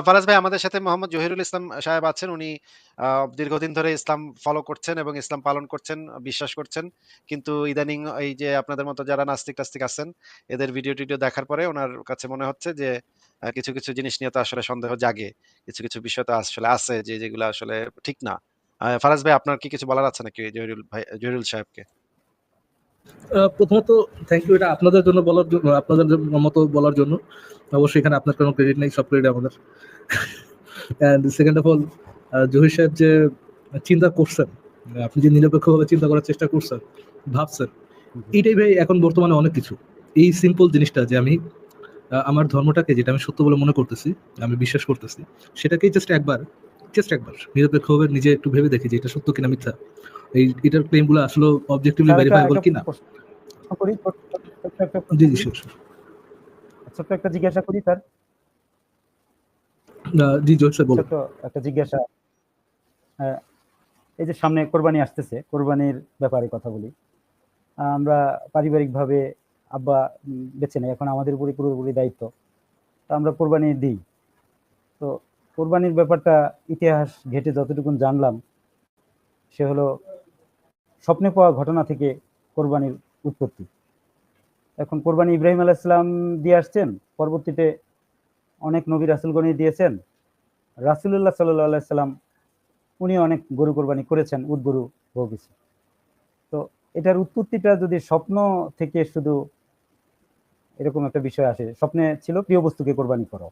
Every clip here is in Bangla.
ফারাজ ভাই আমাদের সাথে মোহাম্মদ জহিরুল ইসলাম সাহেব আছেন। উনি দীর্ঘদিন ধরে ইসলাম ফলো করছেন এবং ইসলাম পালন করছেন, বিশ্বাস করছেন। কিন্তু ইদানিং এই যে আপনাদের মতো যারা নাস্তিক-টাস্তিক আছেন, এদের ভিডিও-টিডিও দেখার পরে ওনার কাছে মনে হচ্ছে যে কিছু, কিছু জিনিস নিয়ে তো আসলে সন্দেহ জাগে। কিছু, কিছু বিষয় তো আসলে আছে যে যেগুলো আসলে ঠিক না। ফারাজ ভাই আপনার কি কিছু বলার আছে নাকি জহিরুল ভাই জহিরুল সাহেবকে? প্রথমত থ্যাংক ইউ এটা আপনাদের জন্য বলার জন্য আপনাদের মতো বলার জন্য। অবশ্যই এখানে আপনার কোনো ক্রেডিট নেই, সব ক্রেডিট আমাদের। And second of all Zahir সাহেব যে চিন্তা করছেন, আপনি যে নিরপেক্ষভাবে চিন্তা করার চেষ্টা করছেন, ভাবছেন, এটাই ভাই এখন বর্তমানে অনেক কিছু। এই সিম্পল জিনিসটা যে আমি আমার ধর্মটাকে যেটা আমি সত্য বলে মনে করতেছি, আমি বিশ্বাস করতেছি, সেটাকেই জাস্ট একবার, জাস্ট একবার নিরপেক্ষভাবে নিজে একটু ভেবে দেখি যে এটা সত্য কিনা মিথ্যা। এই এটার ক্লেইমগুলো আসলে অবজেক্টিভলি স্যার একটা কিনা। জি, জি, শিওর। ছোট্ট একটা জিজ্ঞাসা করি স্যার। জি, জহির স্যার বলুন। একটা জিজ্ঞাসা। এই যে সামনে কোরবানি আসতেছে, কোরবানির ব্যাপারে কথা বলি। আমরা পারিবারিকভাবে আব্বা বেছে নেই। এখন আমাদের উপরে পুরোপুরি দায়িত্ব। তো আমরা কোরবানি দিই। তো কোরবানির ব্যাপারটা ইতিহাস ঘেঁটে যতটুকুন জানলাম, সে হলো স্বপ্নে পাওয়া ঘটনা থেকে কোরবানির উৎপত্তি। এখন কোরবানি ইব্রাহিম আলাইহিস সালাম দিয়ে আসছেন। পরবর্তীতে অনেক নবী রাসূলগণই দিয়েছেন। আলাইহি সাল্লাম উনি অনেক গরু কোরবানি করেছেন, উট গরু বহু কিছু। তো এটার উৎপত্তিটা যদি স্বপ্ন থেকে শুধু এরকম একটা বিষয় আসে। স্বপ্নে ছিল প্রিয় বস্তুকে কোরবানি করো।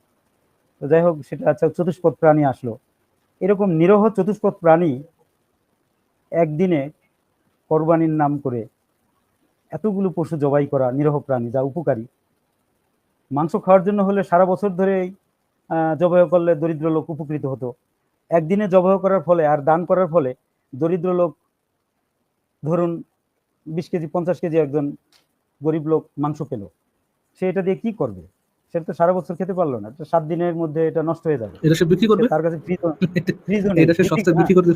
তো যাই হোক সেটা আচ্ছা চতুষ্পদ প্রাণী আসলো। এরকম নিরহ চতুষ্পদ প্রাণী একদিনে কোরবানির নাম করে এতগুলো পশু জবাই করা নিরহ প্রাণী যা উপকারী। মাংস খাওয়ার জন্য হলে সারা বছর ধরেই জবাই করলে দরিদ্র লোক উপকৃত হতো। একদিনে জবাই করার ফলে আর দান করার ফলে দরিদ্র লোক, ধরুন ২০ কেজি ৫০ কেজি একজন গরিব লোক মাংস পেল। সে এটা দিয়ে কি করবে? সে তো সারা বছর খেতে পারল না। তো ৭ দিনের মধ্যে এটা নষ্ট হয়ে যাবে। এটা সে বিক্রি করবে? তার কাছে ফ্রিজও নেই। এটা সে বিক্রি করবে?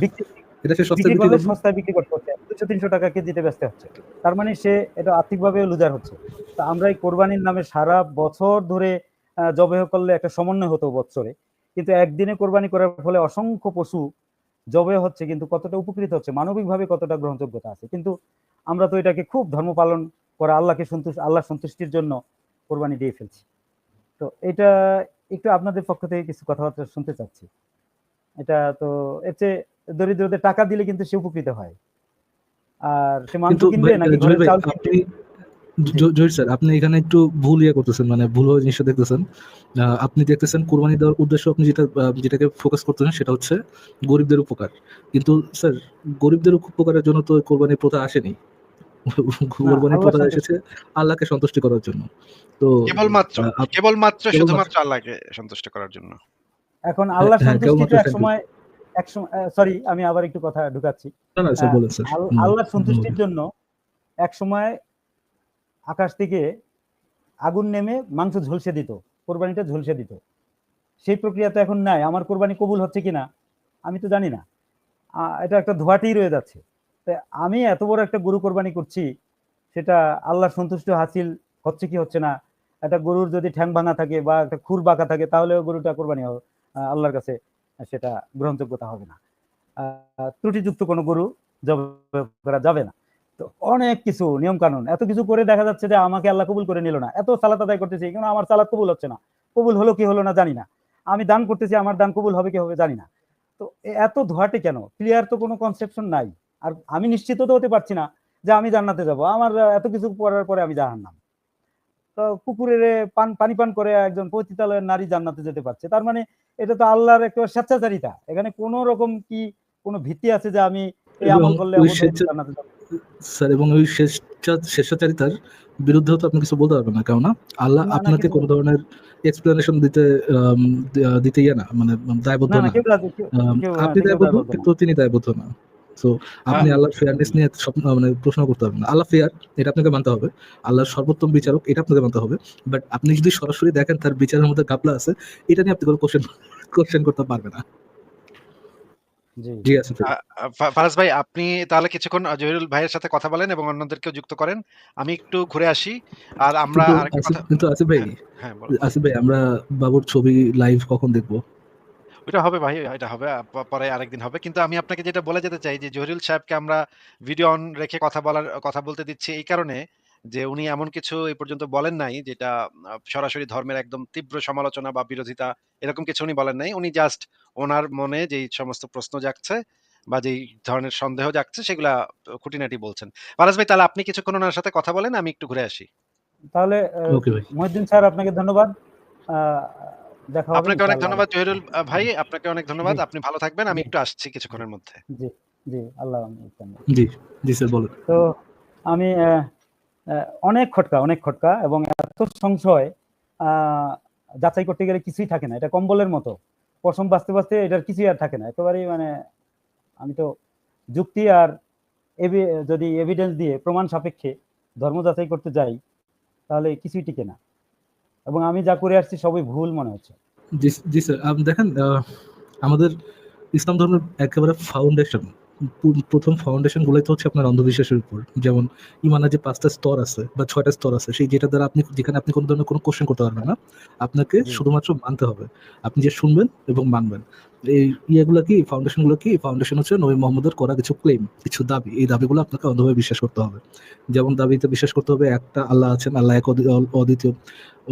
এটা সে বিক্রি করবে? বিক্রি করতে হচ্ছে। ২০০-৩০০ টাকা কেজিতে বেচতে হচ্ছে। তার মানে সে এটা আর্থিকভাবেও লুজার হচ্ছে। তো আমরা এই কোরবানির নামে সারা বছর ধরে করলে একটা সমন্বয় হতো বছরে কিন্তু একদিনে কোরবানি করার ফলে অসংখ্য পশু জবাই হচ্ছে কিন্তু কতটা উপকৃত হচ্ছে, মানবিকভাবে কতটা গ্রহণযোগ্যতা আছে। কিন্তু আমরা তো এটাকে খুব ধর্ম পালন করা আল্লাহকে সন্তুষ্ট আল্লাহ সন্তুষ্টির জন্য কোরবানি দিয়ে ফেলছি। তো এটা একটু আপনাদের পক্ষ থেকে কিছু কথাবার্তা শুনতে চাচ্ছি। এটা তো এর চেয়ে দরিদ্রদের টাকা দিলে কিন্তু সে উপকৃত হয়। আর সে মাংস কিনবে নাকি কিনবে? জহির স্যার আপনি এখানে একটু ভুল ইয়ে করতেছেন মানে ভুলভাবে জিনিসটা দেখতেছেন। আপনি দেখতেছেন কোরবানি দেওয়ার উদ্দেশ্য আপনি যেটা যেটাকে ফোকাস করতেছেন সেটা হচ্ছে গরিবদের উপকার। কিন্তু স্যার গরিবদের উপকারের জন্য তো কোরবানির প্রথা আসেনি। এসেছে আল্লাহকে সন্তুষ্টি করার জন্য। তো কেবলমাত্র, কেবলমাত্র শুধুমাত্র আল্লাহকে সন্তুষ্ট করার জন্য। এখন হ্যাঁ, আল্লাহর হ্যাঁ, সন্তুষ্টি। একসময় একসময় আ সরি আমি আবার একটু কথা ঢুকাচ্ছি। না, না আ স্যার বলেন স্যার। আল হুম, আল্লাহর হুম, সন্তুষ্টির। জন্য একসময় আকাশ থেকে আগুন নেমে মাংস ঝলসে দিত। কোরবানিটা ঝলসে দিত। সেই প্রক্রিয়া তো এখন নাই। আমার কোরবানি কবুল হচ্ছে কিনা আমি তো জানি না। এটা একটা ধোঁয়াটেই রয়ে যাচ্ছে। আমি এত বড় একটা গরু কোরবানি করছি, সেটা আল্লাহর সন্তুষ্ট হাসিল হচ্ছে কি হচ্ছে না। একটা গরুর যদি ঠ্যাং ভাঙা থাকে বা একটা খুর বাঁকা থাকে তাহলেও গরুটা কোরবানি হ আ আল্লাহর কাছে সেটা গ্রহণযোগ্যতা হবে না। ত্রুটিযুক্ত কোনো গরু জবাই করা যাবে না। তো অনেক কিছু নিয়ম-কানুন এত কিছু করে দেখা যাচ্ছে যে আমাকে আল্লাহ কবুল করে নিল না। এত সালাত আদায় করতেছি কিন্তু আমার সালাত কবুল হচ্ছে না। কবুল হলো কি হলো না জানি না। আমি দান করতেছি আমার দান কবুল হবে কি হবে জানি না। তো এত ধোঁয়াটে কেন? ক্লিয়ার তো কোনো কনসেপশন নাই। আর আমি নিশ্চিত তো হতে পারছি না যে আমি জান্নাতে যাব। আমার এত কিছু করার পরে আমি জাহান্নাম। তো কুকুরের পান পানি পান করে একজন পতিতালয়ের নারী জান্নাতে যেতে পারছে। তার মানে এটা তো আল্লাহর একটা স্বেচ্ছাচারিতা। এখানে কোনো রকম কি কোনো ভিত্তি আছে যে আমি এই আমল করলে ওই আমল স্বেচ্ছা জান্নাতে যাব? স্যার এবং ওই স্বেচ্ছাচারিতার বিরুদ্ধেও তো আপনি কিছু বলতে পারবেন না। কেননা আল্লাহ আপনাকে কোনো ধরনের এক্সপ্লেনেশন দিতে দিতে ইয়ে না মানে দায়বদ্ধ না, আপনি দায়বদ্ধ কিন্তু তিনি দায়বদ্ধ না। সো আপনি হ্যাঁ। আল্লাহর ফেয়ারনেস নিয়ে মানে প্রশ্ন করতে পারবেন না। আল্লাহ ফেয়ার এটা আপনাকে মানতে হবে। আল্লাহর সর্বোত্তম বিচারক এটা আপনাকে মানতে হবে। বাট আপনি যদি সরাসরি দেখেন তার বিচারের মধ্যে ঘাপলা আছে, এটা নিয়ে আপনি কোনো কোয়েশ্চেন কোয়েশ্চেন করতে পারবেন না। ফারাজ ভাই আপনি তাহলে কিছুক্ষণ জহিরুল ভাইয়ের সাথে কথা বলেন এবং অন্যদেরকেও যুক্ত করেন। আমি একটু ঘুরে আসি। আর আমরা কিন্তু আসিফ ভাই হ্যাঁ, হ্যাঁ। আসিফ ভাই আমরা বাবুর ছবি লাইভ কখন দেখব? ওইটা হবে ভাই, এটা হবে। পরে আরেকদিন হবে। কিন্তু আমি আপনাকে যেটা বলে যেতে চাই যে জহিরুল সাহেবকে আমরা ভিডিও অন রেখে কথা বলার কথা বলতে দিচ্ছি এই কারণে যে উনি এমন কিছু এই পর্যন্ত বলেন নাই যেটা সরাসরি ধর্মের একদম তীব্র সমালোচনা বা বিরোধিতা এরকম কিছু উনি বলেন নাই। উনি জাস্ট ওনার মনে যেই সমস্ত প্রশ্ন জাগছে বা যেই ধরনের সন্দেহ জাগছে সেগুলা খুঁটিনাটি বলছেন। ফারাজ ভাই তাহলে আপনি কিছুক্ষণ ওনার সাথে কথা বলেন, আমি একটু ঘুরে আসি। তাহলে মহিউদ্দিন স্যার আপনাকে ধন্যবাদ। আ দেখা হবে আপনাকে অনেক ধন্যবাদ জহিরুল ভাই, আপনাকে অনেক ধন্যবাদ। আপনি ভালো থাকবেন। আমি একটু আসছি কিছুক্ষণের মধ্যে। জি, জি, আল্লাহ জি, জি স্যার বলেন। তো আমি অনেক খটকা, অনেক খটকা এবং এত সংশয় যাচাই করতে গেলে কিছুই থাকে না। এটা কম্বলের মতো। পশম বাঁচতে, বাঁচতে এটার কিছুই আর থাকে না। একেবারেই মানে আমি তো যুক্তি আর এভি যদি এভিডেন্স দিয়ে প্রমাণ সাপেক্ষে ধর্ম যাচাই করতে যাই, তাহলে কিছুই টিকে না। এবং আমি যা করে আসছি সবই ভুল মনে হচ্ছে। জি, জি স্যার। আপনি দেখেন আমাদের ইসলাম ধর্মের একেবারে ফাউন্ডেশন পু ১ম ফাউন্ডেশন গুলাই তো হচ্ছে আপনার অন্ধবিশ্বাসের উপর। যেমন ইমানের যে পাঁচটা স্তর আছে বা ছয়টা স্তর আছে সেই যেটা দ্বারা আপনি যেখানে আপনি কোন ধরনের কোনো কোশ্চেন করতে পারবেন না। আপনাকে শুধুমাত্র মানতে হবে। আপনি যে শুনবেন এবং মানবেন। এই ইয়েগুলো কি ফাউন্ডেশনগুলো কি? ফাউন্ডেশন হচ্ছে নবী মুহাম্মদের করা কিছু ক্লেইম, কিছু দাবি। এই দাবিগুলো আপনাকে অন্ধভাবে বিশ্বাস করতে হবে। যেমন দাবিতে বিশ্বাস করতে হবে একটা আল্লাহ আছেন, আল্লাহ এক অদ্বি অদ্বিতীয়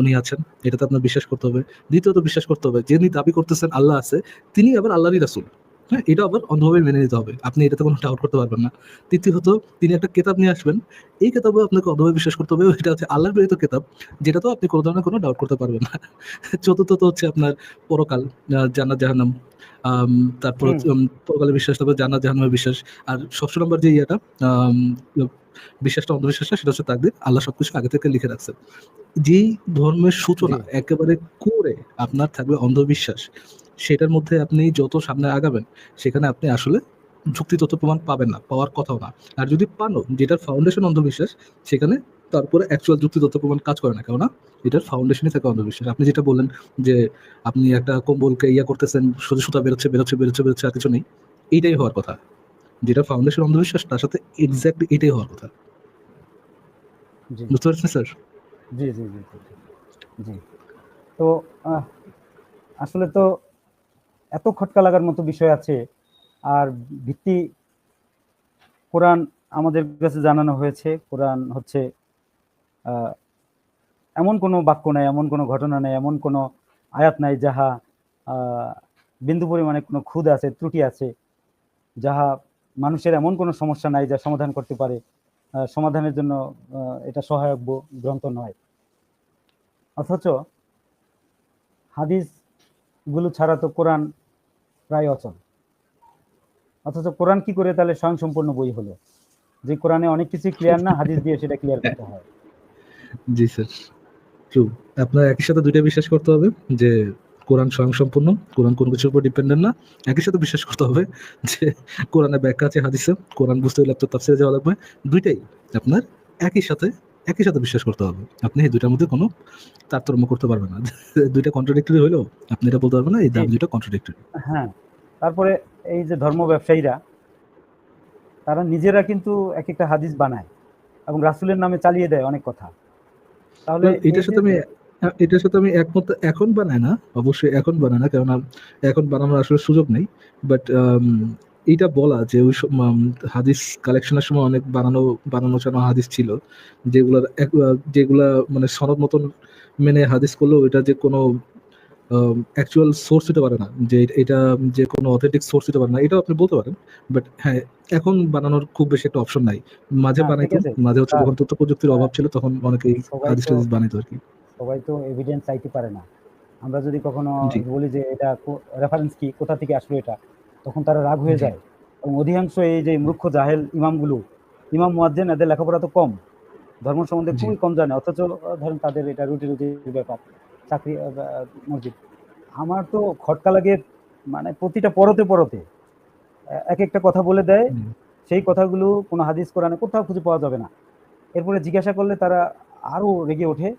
উনি আছেন। এটাতে আপনার বিশ্বাস করতে হবে। দ্বিতীয়ত বিশ্বাস করতে হবে যিনি দাবি করতেছেন আল্লাহ আছে, তিনি আবার আল্লাহরই রাসূল। হ্যাঁ? এটা আবার অন্ধভাবে মেনে নিতে হবে। আপনি এটাতে কোনো ডাউট করতে পারবেন না। তৃতীয়ত তিনি একটা কেতাব নিয়ে আসবেন। এই কেতাবেও আপনাকে অন্ধভাবে বিশ্বাস করতে হবে। এটা হচ্ছে আল্লাহর প্রেরিত কেতাব। যেটাতেও আপনি কোনো ধরনের কোনো ডাউট করতে পারবেন না। চতুর্থত হচ্ছে আপনার পরকাল, জান্নাত জাহান্নাম। তারপর পরকালে বিশ্বাস, তারপর জান্নাত জাহান্নামের বিশ্বাস। আর ষষ্ঠ নম্বর যে ইয়েটা আম বিশ্বাসটা অন্ধবিশ্বাসটা সেটা হচ্ছে তাকদীর। আল্লাহ সবকিছু আগে থেকে লিখে রাখছে। যেই ধর্মের সূচনা একেবারে করে আপনার থাকবে অন্ধবিশ্বাস। সেটার মধ্যে আপনি যত সামনে আগাবেন সেখানে আপনি আসলে যুক্তিতথ্য প্রমাণ পাবেন না। পাওয়ার কথাও না। আর যদি পানও যেটার ফাউন্ডেশন অন্ধবিশ্বাস সেখানে তারপরে অ্যাকচুয়াল যুক্তিতথ্য প্রমাণ কাজ করে না। কেননা এটার ফাউন্ডেশনই থাকে অন্ধবিশ্বাস। আপনি যেটা বললেন যে আপনি একটা কম্বলকে ইয়া করতেছেন, শুধু সুতা বেরোচ্ছে, বেরোচ্ছে, বেরোচ্ছে, বেরোচ্ছে আর কিছু নেই। এইটাই হওয়ার কথা। যেটা ফাউন্ডেশন অন্ধবিশ্বাস তার সাথে এক্সাক্টলি এটাই হওয়ার কথা। বুঝতে পারছেন স্যার? জি, জি, জি। জি। তো আসলে তো এত খটকা লাগার মতো বিষয় আছে। আর ভিত্তি কোরআন আমাদের কাছে জানানো হয়েছে। কোরআন হচ্ছে এমন কোনো বাক্য নাই, এমন কোনো ঘটনা নাই, এমন কোনো আয়াত নাই যাহা বিন্দু পরিমাণে কোনো খুঁত আছে, ত্রুটি আছে। যাহা মানুষের এমন কোনো সমস্যা নাই যা সমাধান করতে পারে। সমাধানের জন্য এটা সহায়ক গ্রন্থ নয়। অথচ হাদিসগুলো ছাড়া তো কোরআন প্রায় অচল। অথচ কোরআন কি করে তাহলে স্বয়ংসম্পূর্ণ বই হলো? যে কোরআনে অনেক কিছু ক্লিয়ার না, হাদিস দিয়ে সেটা ক্লিয়ার করতে হয়। জি স্যার। ট্রু। আপনার একই সাথে ২ টা বিশ্বাস করতে হবে যে কোরআন স্বয়ংসম্পূর্ণ। কোরআন কোনো কিছুর উপর ডিপেন্ডেন্ট না। একই সাথে বিশ্বাস করতে হবে যে কোরআনের ব্যাখ্যা আছে হাদিসে। কোরআন বুঝতে হলে আপনার তাফসীরে যাওয়া লাগবে। দুইটাই আপনার একই সাথে একই সাথে বিশ্বাস করতে হবে। আপনি এই ২ টার মধ্যে কোনো তারতম্য করতে পারবেন না। ২ টা কন্ট্রাডিক্টরি হইলেও আপনি এটা বলতে পারবেন না এই জি। দাবি ২ টা কন্ট্রাডিক্টরি। হ্যাঁ। তারপরে এই যে ধর্ম ব্যবসায়ীরা তারা নিজেরা কিন্তু এক একটা হাদিস বানায় এবং রাসূলের নামে চালিয়ে দেয় অনেক কথা। তাহলে এটার সাথে আমি এটার সাথে আমি একমত এখন বানায় না। অবশ্যই এখন বানায় না। কেননা এখন বানানোর আসলে সুযোগ নেই। বাট এইটা বলা যে ওই হাদিস কালেকশনের সময় অনেক বানানো বানানো চানো হাদিস ছিল। যেগুলার যেগুলা মানে সনদ মতন মেনে হাদিস করলেও এটা যে কোনো অ্যাকচুয়াল সোর্স হতে পারে না। যে এটা যে কোনো অথেন্টিক সোর্স হতে পারে না। এটাও আপনি বলতে পারেন। বাট হ্যাঁ, এখন বানানোর খুব বেশি একটা অপশন নাই। মাঝে ঠিক বানাইতো। মাঝে হচ্ছে যখন তথ্য প্রযুক্তির হ্যাঁ, অভাব ছিল তখন অনেকেই হাদিস টাদিস বানাইতো আরকি। সবাই তো এভিডেন্স চাইতে পারে না। আমরা যদি কখনো। বলি যে এটা রেফারেন্স কি? কোথা থেকে আসলো এটা? তখন তারা রাগ হয়ে যায়। এবং অধিকাংশ এই যে মূর্খ জাহেল ইমামগুলো, ইমাম মুয়াজ্জিন এদের লেখাপড়া তো কম। ধর্ম সম্বন্ধে খুবই কম জানে। অথচ ধরেন তাদের এটা রুটি-রুটির ব্যাপার। চাকরি মসজিদ। আমার তো খটকা লাগে মানে প্রতিটা পরতে, পরতে। এক একটা কথা বলে দেয়। সেই কথাগুলো কোনো হাদিস কোরআনে কোথাও খুঁজে পাওয়া যাবে না। এরপরে জিজ্ঞাসা করলে তারা আরও রেগে ওঠে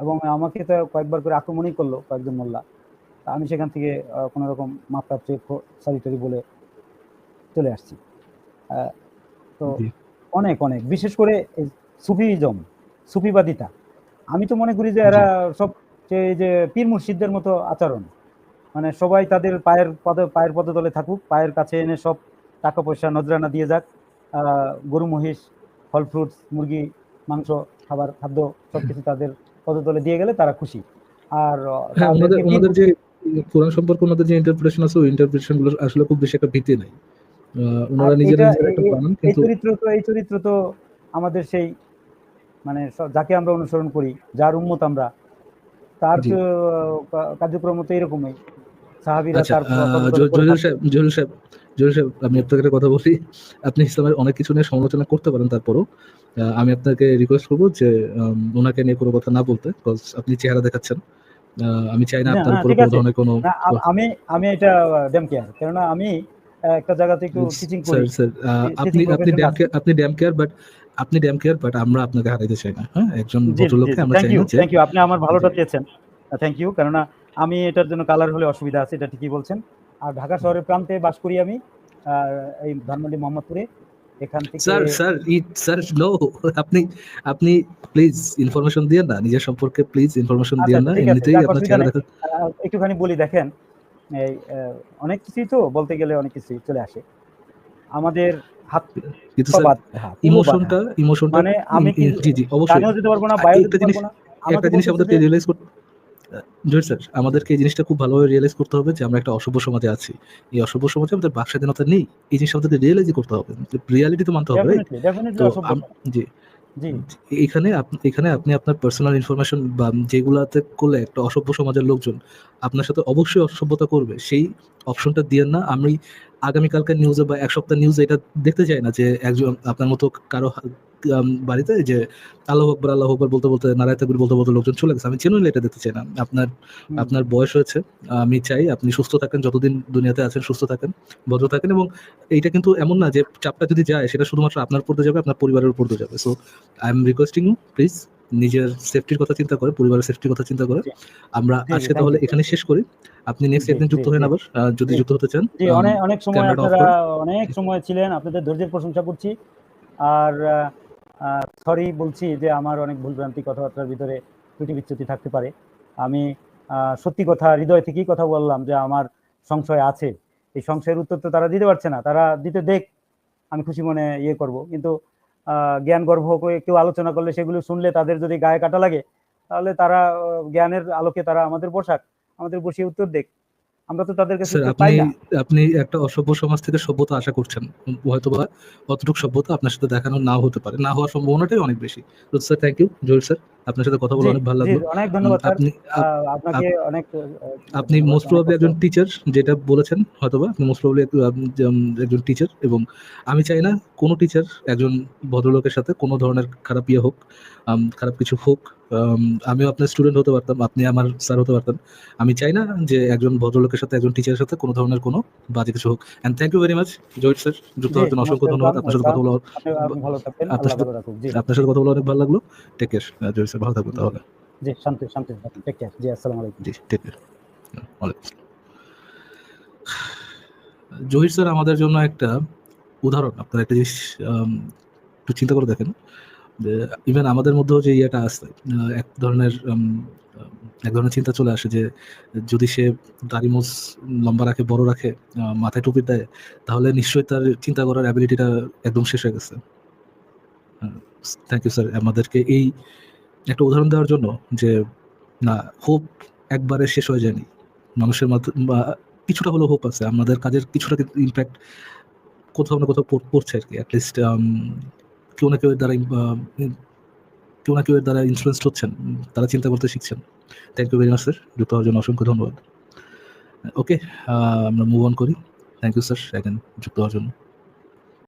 এবং আমাকে তো কয়েকবার করে আক্রমণই করল কয়েকজন মোল্লা। আমি সেখান থেকে আ কোনরকম মাপ-টাপ চেয়ে খ সরি-টরি বলে চলে আসছি। তো অনেক অনেক। বিশেষ করে এই সুফিজম সুফিবাদিতা। আমি তো মনে করি যে এরা সব যে এই যে পীর মুর্শিদদের মতো আচরণ। মানে সবাই তাদের পায়ের পদ পায়ের পদতলে থাকুক পায়ের কাছে এনে সব টাকা পয়সা নজরানা দিয়ে যাক। আহ, গরু মহিষ ফল ফ্রুটস মুরগি মাংস খাবার খাদ্য সবকিছু তাদের পদতলে দিয়ে গেলে তারা খুশি। আর হ্যাঁ যে কোরআন সম্পর্কে ওনাদের যে ইন্টারপ্রিটেশন আছে ওই ইন্টারপ্রিটেশনগুলো আসলে খুব বেশি একটা ভিত্তি নাই। ওনারা নিজেরা নিজেরা একটা বানান এই কিন্তু চরিত্র তো এই চরিত্র তো আমাদের সেই মানে যাকে আমরা অনুসরণ করি যার উন্মত আমরা তার কার্যক্রম তো এরকমই। সাহাবিরা আচ্ছা তার আহ, পদতলে জহ- পড়ে জহিরুল থাকতেন। সাহেব জহিরুল সাহেব আমি আপনাকে কথা বলি। আপনি ইসলামের অনেক কিছু নিয়ে সমালোচনা করতে পারেন তারপরও। আমি আপনাকে রিকোয়েস্ট করব যে ওনাকে নিয়ে কোনো কথা না বলতে বিকজ আপনি চেহারা দেখাচ্ছেন। আমি চাই না আপনার উপরে কোনো ধরনের কোনো আমি আমি এটা ড্যাম কেয়ার কেননা আমি একটা জায়গাতে একটু টিচিং করি। স্যার teaching আপনি আপনি ড্যাম কেয়ার আপনি ড্যাম কেয়ার বাট আপনি ড্যাম কেয়ার বাট আমরা আপনাকে হারাইতে চাই না হ্যাঁ? একজন ভদ্রলোককে আমরা থ্যাংক চাই ইউ না থ্যাংক ইউ আপনি আমার ভালোটা চেয়েছেন থ্যাংক ইউ কেননা আমি এটার জন্য কালার হলে অসুবিধা আছে এটা ঠিকই বলছেন। আর ঢাকা শহরের প্রান্তে বাস করি আমি আর এই ধানমন্ডি মোহাম্মদপুরে। এখান থেকে স্যার স্যার ই স্যার নো আপনি আপনি প্লিজ ইনফরমেশন দিয়ে না নিজের সম্পর্কে প্লিজ ইনফরমেশন আচ্ছা, দিয়ে না এমনিতেই আপনার চেহারা। একটুখানি বলি দেখেন এই অনেক কিছুই তো বলতে গেলে অনেক কিছুই চলে আসে। আমাদের হাত কিন্তু স্যার ইমোশনটা ইমোশনটা মানে আমি জি জি অবশ্যই। যেতে পারব না আর একটা জিনিস- একটা জিনিস যে- রিয়েলাইজ করতে জহির স্যার আমাদেরকে এই জিনিসটা খুব ভালোভাবে রিয়েলাইজ করতে হবে যে আমরা একটা অসভ্য সমাজে আছি। এই অসভ্য সমাজে আমাদের বাক স্বাধীনতা নেই এই জিনিসটা আমাদেরকে রিয়েলাইজ করতে হবে। রিয়ালিটি তো মানতে হবে তো জি। এখানে এখানে আপনি আপনার পার্সোনাল ইনফরমেশন বা যেগুলাতে করলে একটা অসভ্য সমাজের লোকজন আপনার সাথে অবশ্যই অসভ্যতা করবে সেই অপশনটা দিয়ে না আমি আগামীকালকার নিউজে বা এক সপ্তাহ নিউজে এটা দেখতে চাই না যে একজন আপনার মতো কারও বাড়িতে যে আল্লাহ আকবর আল্লাহ আকবর বলতে বলতে নারায় তাকবীর বলতে বলতে লোকজন চলে গেছে। আমি জেনুইনলি এটা দেখতে চাই না। আপনার আপনার বয়স হয়েছে আমি চাই আপনি সুস্থ থাকেন যতদিন দুনিয়াতে আছেন সুস্থ থাকেন ভদ্র থাকেন এবং এইটা কিন্তু এমন না যে চাপটা যদি যায় সেটা শুধুমাত্র আপনার উপর যাবে আপনার পরিবারের উপর যাবে। So I am requesting you please নিজের সেফটির কথা চিন্তা করে পরিবারের সেফটির কথা চিন্তা করে। আমরা আজকে তাহলে এখানে শেষ করি। আপনি নেক্সট একদিন যুক্ত হন আবার যদি যুক্ত হতে চান জি অনেক অনেক সময় আপনারা অনেক সময় ছিলেন আপনাদের ধৈর্যের প্রশংসা করছি। আর সরি বলছি যে আমার অনেক ভুলভ্রান্তি কথাবার্তার ভিতরে ত্রুটি বিচ্যুতি থাকতে পারে। আমি সত্যি কথা হৃদয় থেকেই কথা বললাম যে আমার সংশয় আছে। এই সংশয়ের উত্তর তো তারা দিতে পারছে না। তারা দিতে দেখ আমি খুশি মনে ইয়ে করব। কিন্তু জ্ঞান গর্ভ কেউ আলোচনা করলে সেগুলো শুনলে তাদের যদি গায়ে কাটা লাগে, তাহলে তারা জ্ঞানের আলোকে তারা আমাদের বসাক আমাদের বসিয়ে উত্তর দেখ। আমরা তো তাদের কাছে আপনি পাই না। আপনি একটা অসভ্য সমাজ থেকে সভ্যতা আশা করছেন। হয়তো বা অতটুকু সভ্যতা আপনার সাথে দেখানো নাও হতে পারে। না হওয়ার সম্ভাবনাটাই অনেক বেশি। তো sir thank you Zahir sir আপনার সাথে কথা বলে অনেক ভালো লাগল। অনেক ধন্যবাদ আপনি আপনাকে অনেক আপনি মোস্ট প্রবাবলি একজন টিচার যেটা বলেছেন হয়তোবা আপনি মোস্ট প্রবাবলি একজন টিচার এবং আমি চাই না কোনো টিচার একজন ভদ্রলোকের সাথে কোনো ধরনের খারাপ ইয়ে হোক খারাপ কিছু হোক আমিও আপনার স্টুডেন্ট হতে পারতাম আপনি আমার স্যার হতে পারতেন। আমি চাই না যে একজন ভদ্রলোকের সাথে একজন টিচারের সাথে কোনো ধরনের কোনো বাজে কিছু হোক। And thank you very much জয়েট sir যুক্ত হওয়ার জন্য অসংখ্য ধন্যবাদ। আপনার সাথে কথা বলা আপনার সাথে- আপনার সাথে কথা বলে অনেক ভালো লাগল। টেক কেয়ার জয়েট স্যার ভালো থাকবেন তাহলে। জি শান্তি শান্তি টেক কেয়ার জি আসসালামু আলাইকুম। জি টেক কেয়ার ওয়ালাইকুম জহির স্যার আমাদের জন্য একটা উদাহরণ। আপনারা একটা জিনিস একটু চিন্তা করে দেখেন। ইভেন আমাদের মধ্যেও যে ইয়েটা আছে এক ধরনের এক ধরনের চিন্তা চলে আসে যে যদি সে দাড়ি মোজ লম্বা রাখে, বড় রাখে মাথায় টুপি দেয়, তাহলে নিশ্চয়ই তার চিন্তা করার অ্যাবিলিটিটা একদম শেষ হয়ে গেছে। থ্যাংক ইউ স্যার আমাদেরকে এই একটা উদাহরণ দেওয়ার জন্য যে না হোপ একবারে শেষ হয়ে যায়নি। মানুষের বা কিছুটা হলেও হোপ আছে, আমাদের কাজের কিছুটা ইম্প্যাক্ট কোথাও না কোথাও পড়ছে আর কি অ্যাটলিস্ট কেউ না কেউ এর দ্বারা কেউ না কেউ এর দ্বারা ইনফ্লুয়েসড হচ্ছেন, তারা চিন্তা করতে শিখছেন। Thank you very much sir যুক্ত হওয়ার জন্য অসংখ্য ধন্যবাদ। ওকে আমরা মুভ অন করি। থ্যাংক ইউ স্যার অ্যাগেন যুক্ত হওয়ার জন্য।